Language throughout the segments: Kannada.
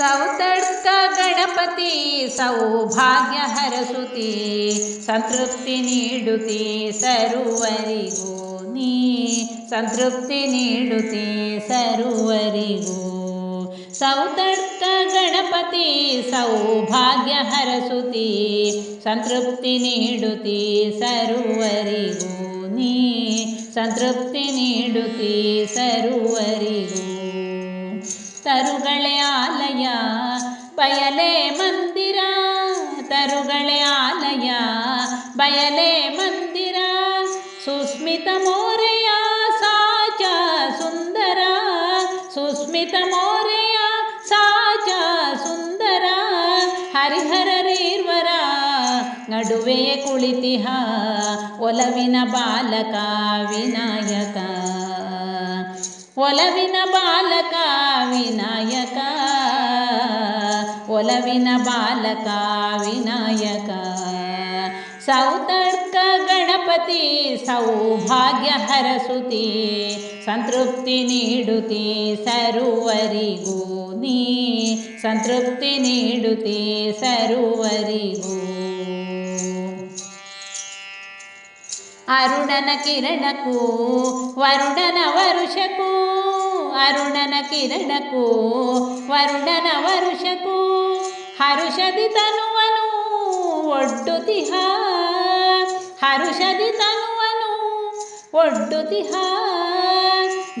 ಸೌತಡ್ಕ ಗಣಪತಿ ಸೌಭಾಗ್ಯ ಹರಸುತಿ ಸಂತೃಪ್ತಿ ನೀಡುತ್ತಿ ಸರ್ವರಿಗೂ ನೀ ಸಂತೃಪ್ತಿ ನೀಡುತ್ತಿ ಸರ್ವರಿಗೂ ಸೌತಡ್ಕ ಗಣಪತಿ ಸೌಭಾಗ್ಯ ಹರಸುತಿ ಸಂತೃಪ್ತಿ ನೀಡುತ್ತಿ ಸರ್ವರಿಗೂ ನೀ ಸಂತೃಪ್ತಿ ನೀಡುತ್ತಿ ಸರ್ವರಿಗೂ ತರುಗಳೆ ಆಲಯ, ಬಯಲೆ ಮಂದಿರ. ತರುಗಳೆ ಆಲಯ, ಬಯಲೆ ಮಂದಿರ. ಸುಸ್ಮಿತ ಮೋರೆಯ ಸಾಚ ಸುಂದರ. ಸುಸ್ಮಿತ ಮೋರೆಯ ಸಾಚ ಸುಂದರ. ಹರಿಹರರೀರ್ವರ ನಡುವೆಯೇ ಕುಳಿತಿಹ ಒಲವಿನ ಬಾಲಕ ವಿನಾಯಕ. ಒಲವಿನ ಬಾಲಕ, ವಿನಾಯಕ. ಒಲವಿನ ಬಾಲಕ, ವಿನಾಯಕ. ಸೌತಡ್ಕ ಗಣಪತಿ, ಸೌಭಾಗ್ಯ ಹರಸುತಿ. ಸಂತೃಪ್ತಿ ನೀಡುತ್ತಿ ಸರುವರಿಗೂ ನೀ. ಸಂತೃಪ್ತಿ ನೀಡುತ್ತಿ ಸರ್ವರಿಗೂ ಅರುಣನ ಕಿರಣಕ್ಕೂ, ವರುಣನ ವರುಷಕ್ಕೂ, ಅರುಣನ ಕಿರಣಕ್ಕೂ, ವರುಣನ ವರುಷಕ್ಕೂ, ಹರುಷದಿ ತನುವನು ಒಡ್ಡುತಿಹ, ಹರುಷದಿ ತನುವನು ಒಡ್ಡುತಿಹ,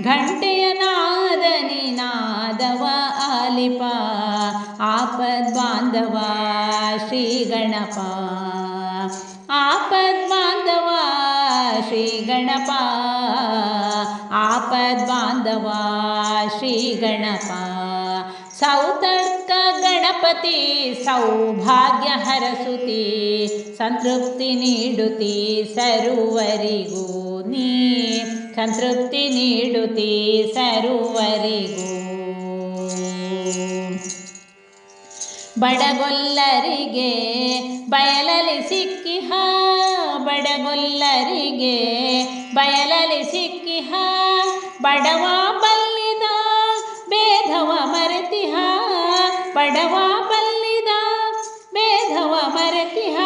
ಘಂಟೆಯ ನಾದ ನಿನಾದವ ಆಲಿಪ ಆಪದ್ ಬಾಂಧವ ಶ್ರೀ ಗಣಪ ಆಪದ್ ಬಾಂಧವ ಶ್ರೀ ಗಣಪ ಆಪದ್ ಬಾಂಧವ ಶ್ರೀ ಗಣಪ ಸೌತರ್ಕ ಗಣಪತಿ ಸೌಭಾಗ್ಯ ಹರಸುತಿ. ಸಂತೃಪ್ತಿ ನೀಡುತಿ ಸರುವರಿಗೂ ನೀ. ಸಂತೃಪ್ತಿ ನೀಡುತಿ ಸರುವರಿಗೂ. ಬಡಗೊಲ್ಲರಿಗೆ ಬಯಲಲಿ ಸಿಕ್ಕಿಹ ಬಡಗೊಲ್ಲರಿಗೆ ಬಯಲಲಿ ಸಿಕ್ಕಿಹ. ಬಡವ ಬಲ್ಲಿದ ಭೇದವ ಮರೆತಿಹ. ಬಡವ ಬಲ್ಲಿದ ಭೇದವ ಮರೆತಿಹ.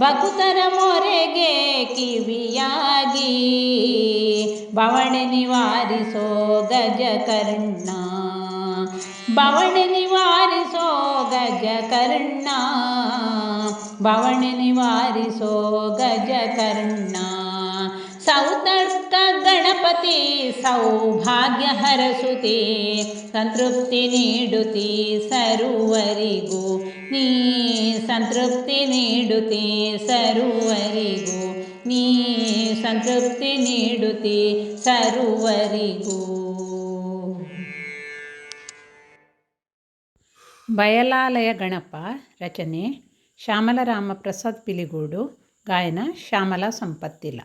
ಭಕ್ತರ ಮೊರೆಗೆ ಕಿವಿಯಾಗಿ ಬವಣೆ ನಿವಾರಿಸೋ ಗಜಕರ್ಣ. ಬವಣೆ ನಿವಾರಿಸೋ ಗಜಕರ್ಣ. ಬವಣೆ ನಿವಾರಿಸೋ ಗಜಕರ್ಣ. ಸೌತರ್ಕ ಗಣಪತಿ ಸೌಭಾಗ್ಯ ಹರಸುತಿ. ಸಂತೃಪ್ತಿ ನೀಡುತ್ತಿ ಸರುವರಿಗೂ. ನೀ ಸಂತೃಪ್ತಿ ನೀಡುತ್ತಿ ಸರುವರಿಗೂ. ನೀ ಸಂತೃಪ್ತಿ ನೀಡುತ್ತಿ ಸರುವರಿಗೂ. ಬಯಲಾಲಯ ಗಣಪ ರಚನೆ. ಶ್ಯಾಮಲರಾಮ ಪ್ರಸಾದ್ ಪಿಲಿಗೂಡು ಗಾಯನ ಶ್ಯಾಮಲಾ ಸಂಪತ್ತಿಲ